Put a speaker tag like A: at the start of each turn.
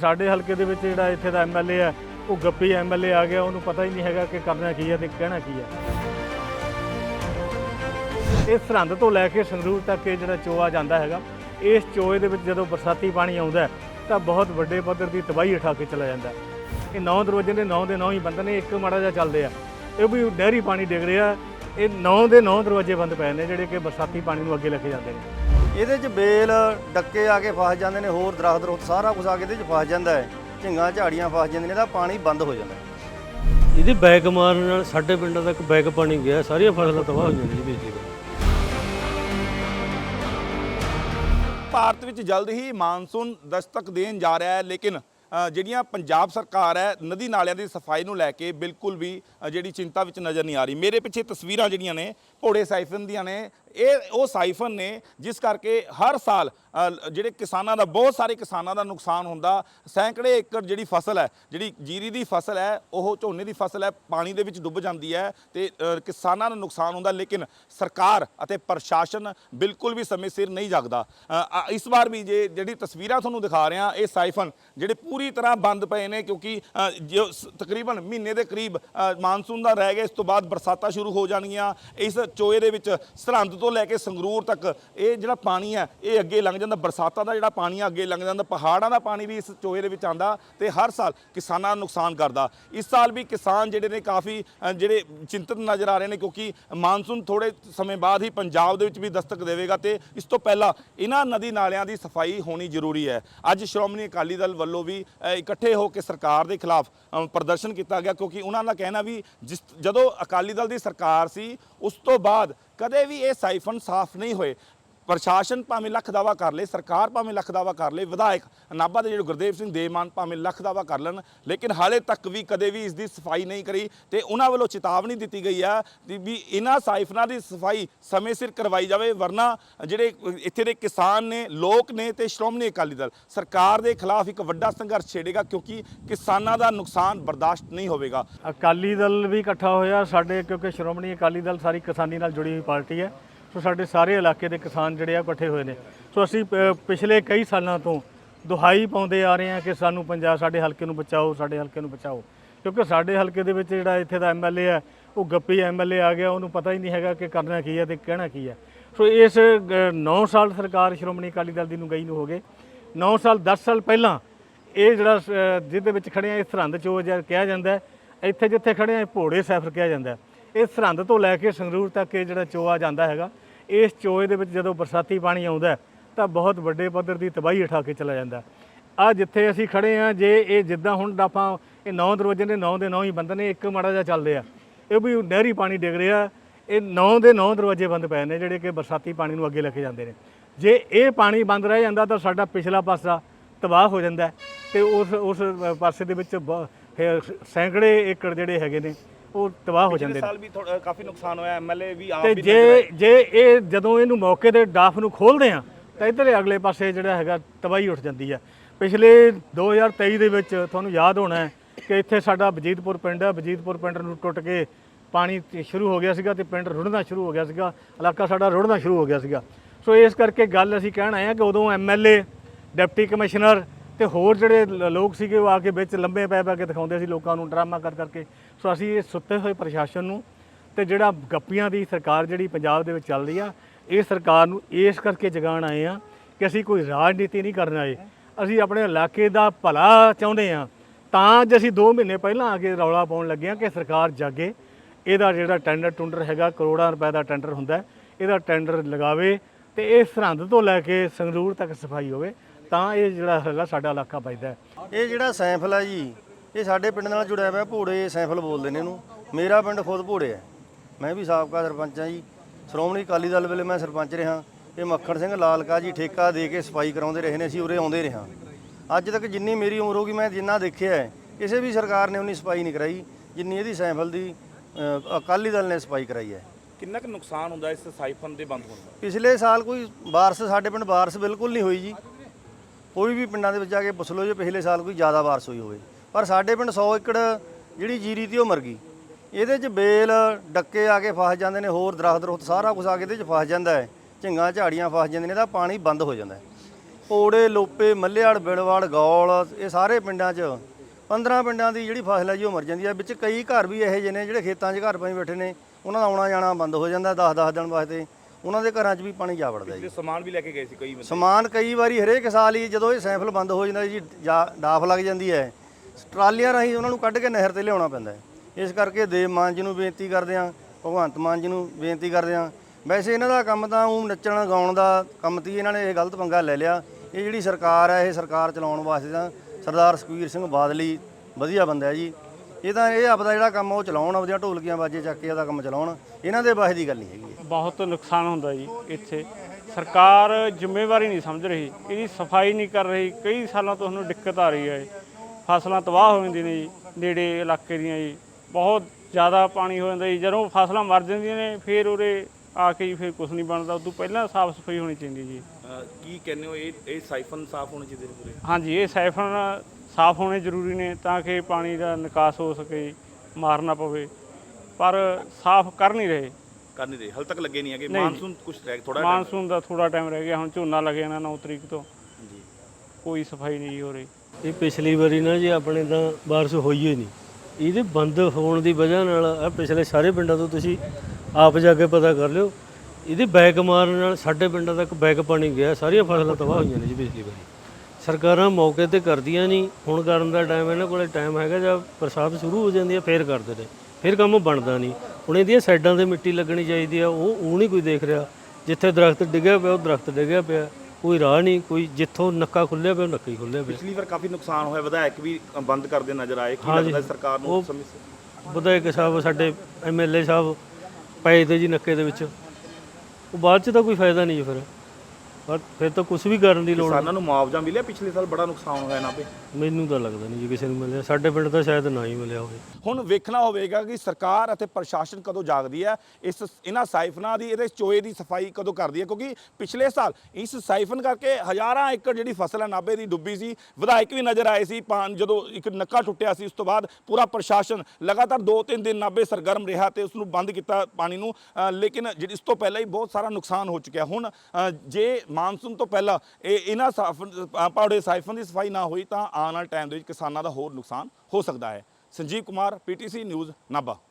A: ਸਾਡੇ ਹਲਕੇ ਦੇ ਵਿੱਚ ਜਿਹੜਾ ਇੱਥੇ ਦਾ ਐਮਐਲਏ ਹੈ, ਉਹ ਗੱਪੀ ਐਮਐਲਏ ਆ ਗਿਆ, ਉਹਨੂੰ ਪਤਾ ਹੀ ਨਹੀਂ ਹੈਗਾ ਕਿ ਕਰਨਾ ਕੀ ਹੈ ਤੇ ਕਹਿਣਾ ਕੀ ਹੈ। ਇਹ ਸਰਹੰਦ ਤੋਂ ਲੈ ਕੇ ਸੰਗਰੂਰ ਤੱਕ ਇਹ ਜਿਹੜਾ ਚੋਆ ਜਾਂਦਾ ਹੈਗਾ, ਇਸ ਚੋਏ ਦੇ ਵਿੱਚ ਜਦੋਂ ਬਰਸਾਤੀ ਪਾਣੀ ਆਉਂਦਾ ਤਾਂ ਬਹੁਤ ਵੱਡੇ ਪੱਧਰ ਦੀ ਤਬਾਹੀ ਉਠਾ ਕੇ ਚਲਾ ਜਾਂਦਾ ਇਹ ਨੌ ਦਰਵਾਜ਼ੇ ਦੇ ਨੌ ਦੇ ਨੌ ਹੀ ਬੰਦ ਨੇ, ਇੱਕ ਮਾੜਾ ਜਿਹਾ ਚੱਲਦੇ ਆ। ਇਹ ਵੀ ਨਹਿਰੀ ਪਾਣੀ ਡਿੱਗ ਰਿਹਾ, ਇਹ ਨੌ ਦੇ ਨੌ ਦਰਵਾਜ਼ੇ ਬੰਦ ਪਏ ਨੇ, ਜਿਹੜੇ ਕਿ ਬਰਸਾਤੀ ਪਾਣੀ ਨੂੰ ਅੱਗੇ ਲੈ ਕੇ ਜਾਂਦੇ ਨੇ।
B: ਇਹਦੇ 'ਚ ਬੇਲ ਡੱਕੇ ਆ ਕੇ ਫਸ ਜਾਂਦੇ ਨੇ ਹੋਰ ਦਰਖਤ ਰੁੱਤ ਸਾਰਾ ਕੁਝ ਆ ਕੇ ਇਹਦੇ 'ਚ ਫਸ ਜਾਂਦਾ ਹੈ। ਝਿੰਗਾ ਝਾੜੀਆਂ ਫਸ ਜਾਂਦੀਆਂ ਨੇ ਇਹਦਾ ਪਾਣੀ ਬੰਦ ਹੋ ਜਾਂਦਾ
C: ਇਹਦੀ ਬੈਕ ਮਾਰਨ ਨਾਲ ਸਾਡੇ ਪਿੰਡਾਂ ਤੱਕ ਬੈਕ ਪਾਣੀ ਗਿਆ ਸਾਰੀਆਂ ਫਸਲਾਂ ਤਬਾਹ ਹੋ ਜਾਂਦੀਆਂ ਜੀ ਬੀਜੀ ਦਾ
D: ਭਾਰਤ ਵਿੱਚ ਜਲਦ ਹੀ ਮਾਨਸੂਨ ਦਸਤਕ ਦੇਣ ਜਾ ਰਿਹਾ ਹੈ ਲੇਕਿਨ ਜਿਹੜੀਆਂ ਪੰਜਾਬ ਸਰਕਾਰ ਹੈ ਨਦੀ ਨਾਲਿਆਂ ਦੀ ਸਫ਼ਾਈ ਨੂੰ ਲੈ ਕੇ ਬਿਲਕੁਲ ਵੀ ਜਿਹੜੀ ਚਿੰਤਾ ਵਿੱਚ ਨਜ਼ਰ ਨਹੀਂ ਆ ਰਹੀ। ਮੇਰੇ ਪਿੱਛੇ ਤਸਵੀਰਾਂ ਜਿਹੜੀਆਂ ਨੇ ਘੋੜੇ ਸਾਈਫਨ ਦੀਆਂ ਨੇ। ਇਹ, ਉਹ ਸਾਈਫਨ ਨੇ, ਜਿਸ ਕਰਕੇ ਹਰ ਸਾਲ ਜਿਹੜੇ ਕਿਸਾਨਾਂ ਦਾ, ਬਹੁਤ ਸਾਰੇ ਕਿਸਾਨਾਂ ਦਾ ਨੁਕਸਾਨ ਹੁੰਦਾ। ਸੈਂਕੜੇ ਏਕੜ ਜਿਹੜੀ ਫਸਲ ਹੈ, ਜਿਹੜੀ ਜੀਰੀ ਦੀ ਫਸਲ ਹੈ, ਉਹ ਝੋਨੇ ਦੀ ਫਸਲ ਹੈ, ਪਾਣੀ ਦੇ ਵਿੱਚ ਡੁੱਬ ਜਾਂਦੀ ਹੈ ਤੇ ਕਿਸਾਨਾਂ ਨੂੰ ਨੁਕਸਾਨ ਹੁੰਦਾ, ਲੇਕਿਨ ਸਰਕਾਰ ਅਤੇ ਪ੍ਰਸ਼ਾਸਨ ਬਿਲਕੁਲ ਵੀ ਸਮੇਂ ਸਿਰ ਨਹੀਂ ਜਾਗਦਾ। ਇਸ ਵਾਰ ਵੀ ਜੇ, ਜਿਹੜੀ ਤਸਵੀਰਾਂ ਤੁਹਾਨੂੰ ਦਿਖਾ ਰਿਹਾ, ਇਹ ਸਾਈਫਨ ਜਿਹੜੇ ਪੂਰੀ ਤਰ੍ਹਾਂ ਬੰਦ ਪਏ ਨੇ, ਕਿਉਂਕਿ ਜੋ ਤਕਰੀਬਨ ਮਹੀਨੇ ਦੇ ਕਰੀਬ ਮਾਨਸੂਨ ਦਾ ਰਹਿ ਗਿਆ, ਇਸ ਤੋਂ ਬਾਅਦ ਬਰਸਾਤਾਂ ਸ਼ੁਰੂ ਹੋ ਜਾਣਗੀਆਂ। ਇਸ ਚੋਏ ਦੇ ਵਿੱਚ ਸਰਹੰਦ ਤੋਂ ਲੈ ਕੇ ਸੰਗਰੂਰ ਤੱਕ ਇਹ ਜਿਹੜਾ ਪਾਣੀ ਹੈ, ਇਹ ਅੱਗੇ ਲੰਘ ਜਾਂਦਾ। ਬਰਸਾਤਾਂ ਦਾ ਜਿਹੜਾ ਪਾਣੀ ਆ ਅੱਗੇ ਲੰਘ ਜਾਂਦਾ। ਪਹਾੜਾਂ ਦਾ ਪਾਣੀ ਵੀ ਇਸ ਚੋਏ ਦੇ ਵਿੱਚ ਆਂਦਾ ਤੇ ਹਰ ਸਾਲ ਕਿਸਾਨਾਂ ਨੂੰ ਨੁਕਸਾਨ ਕਰਦਾ। ਇਸ ਸਾਲ ਵੀ ਕਿਸਾਨ ਜਿਹੜੇ ਨੇ ਕਾਫੀ ਜਿਹੜੇ ਚਿੰਤਤ ਨਜ਼ਰ ਆ ਰਹੇ ਨੇ ਕਿਉਂਕਿ ਮਾਨਸੂਨ ਥੋੜੇ ਸਮੇਂ ਬਾਅਦ ਹੀ ਪੰਜਾਬ ਦੇ ਵਿੱਚ ਵੀ ਦਸਤਕ ਦੇਵੇਗਾ ਤੇ ਇਸ ਤੋਂ ਪਹਿਲਾਂ ਇਹਨਾਂ ਨਦੀ ਨਾਲਿਆਂ ਦੀ ਸਫ਼ਾਈ ਹੋਣੀ ਜ਼ਰੂਰੀ ਹੈ। ਅੱਜ ਸ਼੍ਰੋਮਣੀ ਅਕਾਲੀ ਦਲ ਵੱਲੋਂ ਵੀ ਇਕੱਠੇ ਹੋ ਕੇ ਸਰਕਾਰ ਦੇ ਖਿਲਾਫ ਪ੍ਰਦਰਸ਼ਨ ਕੀਤਾ ਗਿਆ ਕਿਉਂਕਿ ਉਹਨਾਂ ਦਾ ਕਹਿਣਾ ਵੀ ਜਿਸ, ਜਦੋਂ ਅਕਾਲੀ ਦਲ ਦੀ ਸਰਕਾਰ ਸੀ, ਉਸ ਤੋਂ ਬਾਅਦ ਕਦੇ ਵੀ ਇਹ ਸਾਈਫਨ ਸਾਫ਼ ਨਹੀਂ ਹੋਏ। ਪ੍ਰਸ਼ਾਸਨ ਭਾਵੇਂ ਲੱਖ ਦਾਵਾ ਕਰ ਲੇ, ਸਰਕਾਰ ਭਾਵੇਂ ਲੱਖ ਦਾਵਾ ਕਰ ਲੇ, ਵਿਧਾਇਕ ਨਾਭਾ ਦੇ ਜਿਹੜੇ ਗੁਰਦੇਵ ਸਿੰਘ ਦੇਮਾਨ ਭਾਵੇਂ ਲੱਖ ਦਾਵਾ ਕਰ ਲੈਣ, ਲੇਕਿਨ ਹਾਲੇ ਤੱਕ ਵੀ ਕਦੇ ਵੀ ਇਸ ਦੀ ਸਫ਼ਾਈ ਨਹੀਂ ਕਰੀ ਤੇ ਉਹਨਾਂ ਵੱਲੋਂ ਚੇਤਾਵਨੀ ਦਿੱਤੀ ਗਈ ਹੈ ਵੀ ਇਹਨਾਂ ਸਾਈਫਨਾਂ ਦੀ ਸਫ਼ਾਈ ਸਮੇਂ ਸਿਰ ਕਰਵਾਈ ਜਾਵੇ, ਵਰਨਾ ਜਿਹੜੇ ਇੱਥੇ ਦੇ ਕਿਸਾਨ ਨੇ, ਲੋਕ ਨੇ ਤੇ ਸ਼੍ਰੋਮਣੀ ਅਕਾਲੀ ਦਲ, ਸਰਕਾਰ ਦੇ ਖਿਲਾਫ ਇੱਕ ਵੱਡਾ ਸੰਘਰਸ਼ ਛੇੜੇਗਾ ਕਿਉਂਕਿ ਕਿਸਾਨਾਂ ਦਾ ਨੁਕਸਾਨ ਬਰਦਾਸ਼ਤ ਨਹੀਂ ਹੋਵੇਗਾ।
A: ਅਕਾਲੀ ਦਲ ਵੀ ਇਕੱਠਾ ਹੋਇਆ ਸਾਡੇ, ਕਿਉਂਕਿ ਸ਼੍ਰੋਮਣੀ ਅਕਾਲੀ ਦਲ ਸਾਰੀ ਕਿਸਾਨੀ ਨਾਲ ਜੁੜੀ ਹੋਈ ਪਾਰਟੀ ਹੈ। ਸੋ ਸਾਡੇ ਸਾਰੇ ਇਲਾਕੇ ਦੇ ਕਿਸਾਨ ਜਿਹੜੇ ਆ ਇਕੱਠੇ ਹੋਏ ਨੇ। ਸੋ ਅਸੀਂ ਪ- ਪਿਛਲੇ ਕਈ ਸਾਲਾਂ ਤੋਂ ਦੁਹਾਈ ਪਾਉਂਦੇ ਆ ਰਹੇ ਹਾਂ ਕਿ ਸਾਨੂੰ ਪੰਜਾਬ ਸਾਡੇ ਹਲਕੇ ਨੂੰ ਬਚਾਓ, ਸਾਡੇ ਹਲਕੇ ਨੂੰ ਬਚਾਓ। ਕਿਉਂਕਿ ਸਾਡੇ ਹਲਕੇ ਦੇ ਵਿੱਚ ਜਿਹੜਾ ਇੱਥੇ ਦਾ ਐਮਐਲਏ ਹੈ, ਉਹ ਗੱਪੀ ਐਮਐਲਏ ਆ ਗਿਆ, ਉਹਨੂੰ ਪਤਾ ਹੀ ਨਹੀਂ ਹੈਗਾ ਕਿ ਕਰਨਾ ਕੀ ਹੈ ਤੇ ਕਹਿਣਾ ਕੀ ਹੈ। ਸੋ ਇਸ 9 ਸਾਲ ਸਰਕਾਰ ਸ਼੍ਰੋਮਣੀ ਅਕਾਲੀ ਦਲ ਦੀ ਨੂੰ ਗਈ ਨੂੰ ਹੋ ਗਏ। 9 ਸਾਲ 10 ਸਾਲ ਪਹਿਲਾਂ ਇਹ ਜਿਹੜਾ ਜਿਹਦੇ ਵਿੱਚ ਖੜੇ ਆ ਇਹ ਸਰਹੰਦ ਚੋ ਜਿਹੜਾ ਕਿਹਾ ਜਾਂਦਾ ਇੱਥੇ ਜਿੱਥੇ ਖੜੇ ਆ ਇਹ ਭੋੜੇ ਸੈਫਰ ਕਿਹਾ ਜਾਂਦਾ ਹੈ। ਇਹ ਸਰਹੰਦ ਤੋਂ ਲੈ ਕੇ ਸੰਗਰੂਰ ਤੱਕ ਇਹ ਜਿਹੜਾ ਚੋਆ ਜਾਂਦਾ ਹੈਗਾ ਇਸ ਚੋਏ ਦੇ ਵਿੱਚ ਜਦੋਂ ਬਰਸਾਤੀ ਪਾਣੀ ਆਉਂਦਾ ਤਾਂ ਬਹੁਤ ਵੱਡੇ ਪੱਧਰ ਦੀ ਤਬਾਹੀ ਉਠਾ ਕੇ ਚਲਾ ਜਾਂਦਾ ਆ ਜਿੱਥੇ ਅਸੀਂ ਖੜੇ ਆ ਜੇ ਇਹ ਜਿੱਦਾਂ ਹੁਣ ਆਪਾਂ ਇਹ ਨੌ ਦਰਵਾਜ਼ੇ ਦੇ ਨੌ ਦੇ ਨੌ ਹੀ ਬੰਦ ਨੇ, ਇੱਕ ਮਾੜਾ ਜਿਹਾ ਚੱਲਦੇ ਆ। ਇਹ ਵੀ ਨਹਿਰੀ ਪਾਣੀ ਡਿੱਗ ਰਿਹਾ, ਇਹ ਨੌ ਦੇ ਨੌ ਦਰਵਾਜ਼ੇ ਬੰਦ ਪਏ ਨੇ, ਜਿਹੜੇ ਕਿ ਬਰਸਾਤੀ ਪਾਣੀ ਨੂੰ ਅੱਗੇ ਲੈ ਕੇ ਜਾਂਦੇ ਨੇ। ਜੇ ਇਹ ਪਾਣੀ ਬੰਦ ਰਹਿ ਜਾਂਦਾ, ਤਾਂ ਸਾਡਾ ਪਿਛਲਾ ਪਾਸਾ ਤਬਾਹ ਹੋ ਜਾਂਦਾ ਹੈ ਤੇ ਉਸ ਉਸ ਪਾਸੇ ਦੇ ਵਿੱਚ ਬ- ਸੈਂਕੜੇ ਏਕੜ ਜਿਹੜੇ ਹੈਗੇ ਨੇ ਉਹ ਤਬਾਹ ਹੋ ਜਾਂਦੇ ਨੇ।
D: ਸਾਲ ਵੀ ਥੋੜਾ ਕਾਫੀ ਨੁਕਸਾਨ ਹੋਇਆ ਐਮਐਲਏ ਵੀ ਆਪ
A: ਤੇ
D: ਵੀ
A: ਜੇ ਜੇ ਇਹ ਜਦੋਂ ਇਹਨੂੰ ਮੌਕੇ ਤੇ ਡਾਫ ਨੂੰ ਖੋਲਦੇ ਆ ਤਾਂ ਇਧਰਲੇ ਅਗਲੇ ਪਾਸੇ ਜਿਹੜਾ ਹੈਗਾ ਤਬਾਹੀ ਉੱਠ ਜਾਂਦੀ ਹੈ ਪਿਛਲੇ 2023 ਦੇ ਵਿੱਚ ਤੁਹਾਨੂੰ ਯਾਦ ਹੋਣਾ ਹੈ ਕਿ ਇੱਥੇ ਸਾਡਾ ਬਜੀਤਪੁਰ ਪਿੰਡ ਹੈ ਬਜੀਤਪੁਰ ਪਿੰਡ ਨੂੰ ਟੁੱਟ ਕੇ ਪਾਣੀ ਤੇ ਸ਼ੁਰੂ ਹੋ ਗਿਆ ਸੀਗਾ ਤੇ ਪਿੰਡ ਰੁੜਨਾ ਸ਼ੁਰੂ ਹੋ ਗਿਆ ਸੀਗਾ ਇਲਾਕਾ ਸਾਡਾ ਰੁੜਨਾ ਸ਼ੁਰੂ ਹੋ ਗਿਆ ਸੀਗਾ। ਸੋ ਇਸ ਕਰਕੇ ਗੱਲ ਅਸੀਂ ਕਹਿਣ ਆਏ ਆ ਕਿ ਉਦੋਂ ਐਮਐਲਏ ਡਿਪਟੀ ਕਮਿਸ਼ਨਰ ਤੇ ਹੋਰ ਜਿਹੜੇ ਲ- ਲੋਕ ਸੀਗੇ ਉਹ ਆ ਕੇ ਵਿੱਚ ਲੰਬੇ ਪੈ ਪੈ ਕੇ ਦਿਖਾਉਂਦੇ ਸੀ ਲੋਕਾਂ ਨੂੰ ਡਰਾਮਾ ਕਰ ਕਰਕੇ। ਸੋ ਅਸੀਂ ਇਹ ਸੁੱਤੇ ਹੋਏ ਪ੍ਰਸ਼ਾਸਨ ਨੂੰ ਤੇ ਜਿਹੜਾ ਗੱਪੀਆਂ ਦੀ ਸਰਕਾਰ ਜਿਹੜੀ ਪੰਜਾਬ ਦੇ ਵਿੱਚ ਚੱਲ ਰਹੀ ਆ ਇਹ ਸਰਕਾਰ ਨੂੰ ਇਸ ਕਰਕੇ ਜਗਾਉਣ ਆਏ ਆ ਕਿ ਅਸੀਂ ਕੋਈ ਰਾਜਨੀਤੀ ਨਹੀਂ ਕਰਨ ਆਏ। ਅਸੀਂ ਆਪਣੇ ਇਲਾਕੇ ਦਾ ਭਲਾ ਚਾਹੁੰਦੇ ਆ। ਤਾਂ ਅੱਜ ਅਸੀਂ 2 ਮਹੀਨੇ ਪਹਿਲਾਂ ਆ ਕੇ ਰੌਲਾ ਪਾਉਣ ਲੱਗੇ ਆ ਕਿ ਸਰਕਾਰ ਜਾਗੇ। ਇਹਦਾ ਜਿਹੜਾ ਟੈਂਡਰ ਟੁੰਡਰ ਹੈਗਾ ਕਰੋੜਾਂ ਰੁਪਏ ਦਾ ਟੈਂਡਰ ਹੁੰਦਾ ਹੈ, ਇਹਦਾ ਟੈਂਡਰ ਲਗਾਵੇ ਤੇ ਇਹ ਸਰਹੰਦ ਤੋਂ ਲੈ ਕੇ ਸੰਗਰੂਰ ਤੱਕ ਸਫ਼ਾਈ ਹੋਵੇ। ਤਾਂ ਇਹ ਜਿਹੜਾ ਹੈਗਾ ਸਾਡਾ ਇਲਾਕਾ ਬਚਦਾ ਹੈ।
B: ਇਹ ਜਿਹੜਾ ਸੈਂਫਲ ਹੈ ਜੀ ਇਹ ਸਾਡੇ ਪਿੰਡ ਨਾਲ ਜੁੜਿਆ ਹੋਇਆ ਭੋੜੇ ਸੈਂਫਲ ਬੋਲਦੇ ਨੇ ਇਹਨੂੰ। ਮੇਰਾ ਪਿੰਡ ਖੁਦ ਭੋੜੇ ਹੈ। ਮੈਂ ਵੀ ਸਾਬਕਾ ਸਰਪੰਚ ਹਾਂ ਜੀ। ਸ਼੍ਰੋਮਣੀ ਅਕਾਲੀ ਦਲ ਵੇਲੇ ਮੈਂ ਸਰਪੰਚ ਰਿਹਾ। ਇਹ ਮੱਖਣ ਸਿੰਘ ਲਾਲਕਾ ਜੀ ਠੇਕਾ ਦੇ ਕੇ ਸਫ਼ਾਈ ਕਰਾਉਂਦੇ ਰਹੇ ਨੇ ਅਸੀਂ ਉਰੇ ਆਉਂਦੇ ਰਿਹਾ ਅੱਜ ਤੱਕ ਜਿੰਨੀ ਮੇਰੀ ਉਮਰ ਹੋਗੀ ਮੈਂ ਜਿੰਨਾ ਦੇਖਿਆ ਹੈ ਕਿਸੇ ਵੀ ਸਰਕਾਰ ਨੇ ਉਨੀ ਸਫ਼ਾਈ ਨਹੀਂ ਕਰਾਈ ਜਿੰਨੀ ਇਹਦੀ ਸੈਂਫਲ ਦੀ ਅਕਾਲੀ ਦਲ ਨੇ ਸਫ਼ਾਈ ਕਰਾਈ ਹੈ।
D: ਕਿੰਨਾ ਕੁ ਨੁਕਸਾਨ ਹੁੰਦਾ ਇਸ ਸਾਈਫਨ ਦੇ ਬੰਦ ਹੋਣ ਦਾ?
B: ਪਿਛਲੇ ਸਾਲ ਕੋਈ ਬਾਰਿਸ਼ ਸਾਡੇ ਪਿੰਡ ਬਾਰਿਸ਼ ਬਿਲਕੁਲ ਨਹੀਂ ਹੋਈ ਜੀ। ਕੋਈ ਵੀ ਪਿੰਡਾਂ ਦੇ ਵਿੱਚ ਜਾ ਕੇ ਪੁੱਛ ਲਓ ਜੇ ਪਿਛਲੇ ਸਾਲ ਕੋਈ ਜ਼ਿਆਦਾ ਬਾਰਿਸ਼ ਹੋਈ ਹੋਵੇ। ਪਰ ਸਾਡੇ ਪਿੰਡ 100 ਏਕੜ ਜਿਹੜੀ ਜੀਰੀ ਤੀ ਉਹ ਮਰ ਗਈ। ਇਹਦੇ 'ਚ ਬੇਲ, ਡੱਕੇ ਆ ਕੇ ਫਸ ਜਾਂਦੇ ਨੇ, ਹੋਰ ਦਰਖਤ ਰੁੱਤ ਸਾਰਾ ਕੁਝ ਆ ਕੇ ਇਹਦੇ 'ਚ ਫਸ ਜਾਂਦਾ ਹੈ। ਝਿੰਗਾ, ਝਾੜੀਆਂ ਫਸ ਜਾਂਦੀਆਂ ਨੇ, ਇਹਦਾ ਪਾਣੀ ਬੰਦ ਹੋ ਜਾਂਦਾ ਹੈ। ਲੋਪੇ ਮੱਲੇਵਾੜ ਬਿਲਵਾੜ ਗੌਲ, ਇਹ ਸਾਰੇ ਪਿੰਡਾਂ 'ਚ 15 ਪਿੰਡਾਂ ਦੀ ਜਿਹੜੀ ਫਸਲ ਹੈ ਜੀ ਉਹ ਮਰ ਜਾਂਦੀ ਹੈ। ਵਿੱਚ ਕਈ ਘਰ ਵੀ ਇਹੋ ਜਿਹੇ ਨੇ ਜਿਹੜੇ ਖੇਤਾਂ 'ਚ ਘਰ ਪਾਈ ਬੈਠੇ ਨੇ। ਉਹਨਾਂ ਦਾ ਆਉਣਾ ਜਾਣਾ ਬੰਦ ਹੋ ਜਾਂਦਾ 10-10 ਦਿਨ ਵਾਸਤੇ। ਉਹਨਾਂ ਦੇ ਘਰਾਂ 'ਚ ਵੀ ਪਾਣੀ ਜਾ ਵੜਦਾ ਜੀ।
D: ਸਮਾਨ ਵੀ ਲੈ ਕੇ ਗਏ ਸੀ ਕਈ ਬੰਦੇ।
B: ਸਮਾਨ ਕਈ ਵਾਰੀ ਹਰੇਕ ਸਾਲ ਹੀ ਜਦੋਂ ਇਹ ਸੈਂਫਲ ਬੰਦ ਹੋ ਜਾਂਦਾ ਜੀ ਜਾ- ਡਾਫ ਲੱਗ ਜਾਂਦੀ ਹੈ। ਟਰਾਲੀਆਂ ਰਾਹੀਂ ਉਹਨਾਂ ਨੂੰ ਕੱਢ ਕੇ ਨਹਿਰ ਤੇ ਲਿਆਉਣਾ ਪੈਂਦਾ ਹੈ। ਇਸ ਕਰਕੇ ਦੇਵ ਮਾਨ ਜੀ ਨੂੰ ਬੇਨਤੀ ਕਰਦੇ ਹਾਂ ਭਗਵੰਤ ਮਾਨ ਜੀ ਨੂੰ ਬੇਨਤੀ ਕਰਦੇ ਹਾਂ। ਵੈਸੇ ਇਹਨਾਂ ਦਾ ਕੰਮ ਤਾਂ ਉਹ ਨੱਚਣ ਗਾਉਣ ਦਾ ਕੰਮ ਤੀ ਇਹਨਾਂ ਨੇ ਇਹ ਗਲਤ ਪੰਗਾ ਲੈ ਲਿਆ। ਇਹ ਜਿਹੜੀ ਸਰਕਾਰ ਹੈ ਇਹ ਸਰਕਾਰ ਚਲਾਉਣ ਵਾਸਤੇ ਤਾਂ ਸਰਦਾਰ ਸੁਖਬੀਰ ਸਿੰਘ ਬਾਦਲੀ ਵਧੀਆ ਬੰਦਾ ਹੈ ਜੀ। ਇਹ ਤਾਂ ਇਹ ਆਪਦਾ ਜਿਹੜਾ ਕੰਮ ਉਹ ਚਲਾਉਣ ਆਪਦੀਆਂ ਢੋਲਕੀਆਂ ਬਾਜੇ ਚੱਕ ਕੇ ਉਹਦਾ ਕੰਮ ਚਲਾਉਣ। ਇਹਨਾਂ ਦੇ ਵਾਸ ਦੀ ਗੱਲ ਨਹੀਂ ਹੈਗੀ।
E: ਬਹੁਤ ਨੁਕਸਾਨ ਹੁੰਦਾ ਜੀ ਇੱਥੇ। ਸਰਕਾਰ ਜ਼ਿੰਮੇਵਾਰੀ ਨਹੀਂ ਸਮਝ ਰਹੀ ਇਹਦੀ ਸਫ਼ਾਈ ਨਹੀਂ ਕਰ ਰਹੀ ਕਈ ਸਾਲਾਂ ਤੋਂ ਤੁਹਾਨੂੰ ਦਿੱਕਤ ਆ ਰਹੀ ਹੈ। ਫਸਲਾਂ ਤਬਾਹ ਹੋ ਜਾਂਦੀਆਂ ਨੇ ਜੀ ਨੇੜੇ ਇਲਾਕੇ ਦੀਆਂ ਜੀ ਬਹੁਤ ਜ਼ਿਆਦਾ ਪਾਣੀ ਹੋ ਜਾਂਦਾ ਜੀ। ਜਦੋਂ ਫਸਲਾਂ ਮਰ ਜਾਂਦੀਆਂ ਨੇ ਫਿਰ ਉਰੇ ਆ ਕੇ ਜੀ ਫਿਰ ਕੁਝ ਨਹੀਂ ਬਣਦਾ ਉਦੋਂ ਪਹਿਲਾਂ ਸਾਫ਼ ਸਫ਼ਾਈ ਹੋਣੀ ਚਾਹੀਦੀ ਜੀ।
D: ਕੀ ਕਹਿੰਦੇ ਹੋ ਇਹ ਇਹ ਸਾਈਫਨ ਸਾਫ਼ ਹੋਣੇ ਚਾਹੀਦੇ ਨੇ ਪੂਰੇ?
E: ਹਾਂਜੀ ਇਹ ਸਾਈਫਨ ਸਾਫ਼ ਹੋਣੇ ਜ਼ਰੂਰੀ ਨੇ ਤਾਂ ਕਿ ਪਾਣੀ ਦਾ ਨਿਕਾਸ ਹੋ ਸਕੇ ਮਾਰ ਨਾ ਪਵੇ। ਪਰ ਸਾਫ਼ ਕਰ ਨਹੀਂ ਰਹੇ।
D: ਕਰ ਨਹੀਂ ਰਹੇ ਹਾਲ ਤੱਕ ਲੱਗੇ ਨਹੀਂ ਹੈਗੇ।
E: ਨਹੀਂ।
D: ਮਾਨਸੂਨ ਕੁਝ ਰਹਿ ਥੋੜਾ
E: ਮਾਨਸੂਨ ਦਾ ਥੋੜਾ ਟਾਈਮ ਰਹਿ ਗਿਆ ਹੁਣ ਝੋਨਾ ਲੱਗ ਜਾਣਾ 9 ਤਰੀਕ ਤੋਂ। ਕੋਈ ਸਫ਼ਾਈ ਨਹੀਂ ਹੋ ਰਹੀ।
C: ਇਹ ਪਿਛਲੀ ਵਾਰੀ ਨਾ ਜੀ ਆਪਣੇ ਤਾਂ ਬਾਰਿਸ਼ ਹੋਈ ਹੀ ਨਹੀਂ। ਇਹਦੇ ਬੰਦ ਹੋਣ ਦੀ ਵਜ੍ਹਾ ਨਾਲ ਆ ਪਿਛਲੇ ਸਾਰੇ ਪਿੰਡਾਂ ਤੋਂ ਤੁਸੀਂ ਆਪ ਜਾ ਕੇ ਪਤਾ ਕਰ ਲਿਓ। ਇਹਦੇ ਬੈਕ ਮਾਰਨ ਨਾਲ ਸਾਡੇ ਪਿੰਡਾਂ ਤੱਕ ਬੈਕ ਪਾਣੀ ਗਿਆ ਸਾਰੀਆਂ ਫਸਲਾਂ ਤਬਾਹ ਹੋਈਆਂ ਨੇ ਜੀ ਪਿਛਲੀ ਵਾਰੀ। ਸਰਕਾਰਾਂ ਮੌਕੇ ਤੇ ਕਰਦੀਆਂ ਨਹੀਂ ਹੁਣ ਕਰਨ ਦਾ ਟਾਈਮ ਇਹਨਾਂ ਕੋਲੇ ਟਾਈਮ ਹੈਗਾ ਜਦ ਬਰਸਾਤ ਸ਼ੁਰੂ ਹੋ ਜਾਂਦੀ ਹੈ ਫੇਰ ਕਰਦੇ ਨੇ। ਫਿਰ ਕੰਮ ਬਣਦਾ ਨਹੀਂ। ਹੁਣ ਇਹਦੀਆਂ ਸਾਈਡਾਂ ਤੇ ਮਿੱਟੀ ਲੱਗਣੀ ਚਾਹੀਦੀ ਆ ਉਹ ਉਹ ਨਹੀਂ ਕੋਈ ਦੇਖ ਰਿਹਾ। ਜਿੱਥੇ ਦਰਖਤ ਡਿੱਗਿਆ ਪਿਆ ਉਹ ਦਰਖਤ ਡਿੱਗਿਆ ਪਿਆ ਕੋਈ ਰਾਹ ਨਹੀਂ ਕੋਈ ਜਿੱਥੋਂ ਨੱਕਾ ਖੁੱਲਿਆ ਪਿਆ ਉਹ ਨੱਕਾ ਹੀ ਖੁੱਲਿਆ ਪਿਆ।
D: ਪਿਛਲੀ ਵਾਰ ਕਾਫੀ ਨੁਕਸਾਨ ਹੋਇਆ ਵਿਧਾਇਕ ਵੀ ਬੰਦ ਕਰਦੇ ਨਜ਼ਰ ਆਏ। ਕੀ
C: ਹਾਂਜੀ।
D: ਲੱਗਦਾ ਸਰਕਾਰ ਨੂੰ
C: ਉਹ-
D: ਸਮੇਂ ਸਿਰ?
C: ਵਿਧਾਇਕ ਸਾਹਿਬ ਸਾਡੇ ਐਮਐਲਏ ਸਾਹਿਬ ਪਏ ਤੇ ਜੀ ਨੱਕੇ ਦੇ ਵਿੱਚ। ਉਹ ਬਾਅਦ ਚ ਤਾਂ ਕੋਈ ਫਾਇਦਾ ਨਹੀਂ ਜੀ ਫਿਰ। ਪਰ ਫਿਰ ਤਾਂ ਕੁਝ ਵੀ ਕਰਨ ਦੀ ਲੋੜ
D: ਕਿਸਾਨਾਂ ਨੂੰ ਮੁਆਵਜ਼ਾ ਮਿਲਿਆ? ਪਿਛਲੇ ਸਾਲ ਬੜਾ ਨੁਕਸਾਨ ਹੋਇਆ ਨਾ ਪੇ
C: ਮੈਨੂੰ ਤਾਂ ਲੱਗਦਾ ਨਹੀਂ ਜੀ ਕਿਸੇ ਨੂੰ ਮਿਲਿਆ। ਸਾਡੇ ਪਿੰਡ ਤਾਂ ਸ਼ਾਇਦ ਨਾ ਹੀ ਮਿਲਿਆ ਹੋਵੇ।
D: ਹੁਣ ਵੇਖਣਾ ਹੋਵੇਗਾ ਕਿ ਸਰਕਾਰ ਅਤੇ ਪ੍ਰਸ਼ਾਸਨ ਕਦੋਂ ਜਾਗਦੀ ਹੈ। ਇਸ ਇਹਨਾਂ ਸਾਈਫਨਾਂ ਦੀ ਇਹਦੇ ਚੋਏ ਦੀ ਸਫ਼ਾਈ ਕਦੋਂ ਕਰਦੀ ਹੈ? ਕਿਉਂਕਿ ਪਿਛਲੇ ਸਾਲ ਇਸ ਸਾਈਫਨ ਕਰਕੇ ਹਜ਼ਾਰਾਂ ਏਕੜ ਜਿਹੜੀ ਫਸਲ ਹੈ ਨਾਭੇ ਦੀ ਡੁੱਬੀ ਸੀ। ਵਿਧਾਇਕ ਵੀ ਨਜ਼ਰ ਆਏ ਸੀ। ਪਾਣ ਜਦੋਂ ਇੱਕ ਨੱਕਾ ਟੁੱਟਿਆ ਸੀ ਉਸ ਤੋਂ ਬਾਅਦ ਪੂਰਾ ਪ੍ਰਸ਼ਾਸਨ ਲਗਾਤਾਰ 2-3 ਦਿਨ ਨਾਭੇ ਸਰਗਰਮ ਰਿਹਾ ਤੇ ਉਸ ਨੂੰ ਬੰਦ ਕੀਤਾ ਪਾਣੀ ਨੂੰ। ਲੇਕਿਨ ਇਸ ਤੋਂ ਪਹਿਲਾਂ ਹੀ ਬਹੁਤ ਸਾਰਾ ਨੁਕਸਾਨ ਹੋ ਚੁੱਕਿਆ। ਹੁਣ ਜੇ ਮਾਨਸੂਨ ਤੋਂ ਪਹਿਲਾਂ ਇਹ ਇਹਨਾਂ ਸਾਫਨ ਪਾੜੇ ਸਾਈਫਨ ਦੀ ਸਫ਼ਾਈ ਨਾ ਹੋਈ ਤਾਂ ਆਉਣ ਵਾਲੇ ਟਾਈਮ ਦੇ ਵਿੱਚ ਕਿਸਾਨਾਂ ਦਾ ਹੋਰ ਨੁਕਸਾਨ ਹੋ ਸਕਦਾ ਹੈ। Sanjeev Kumar PTC news Nabha.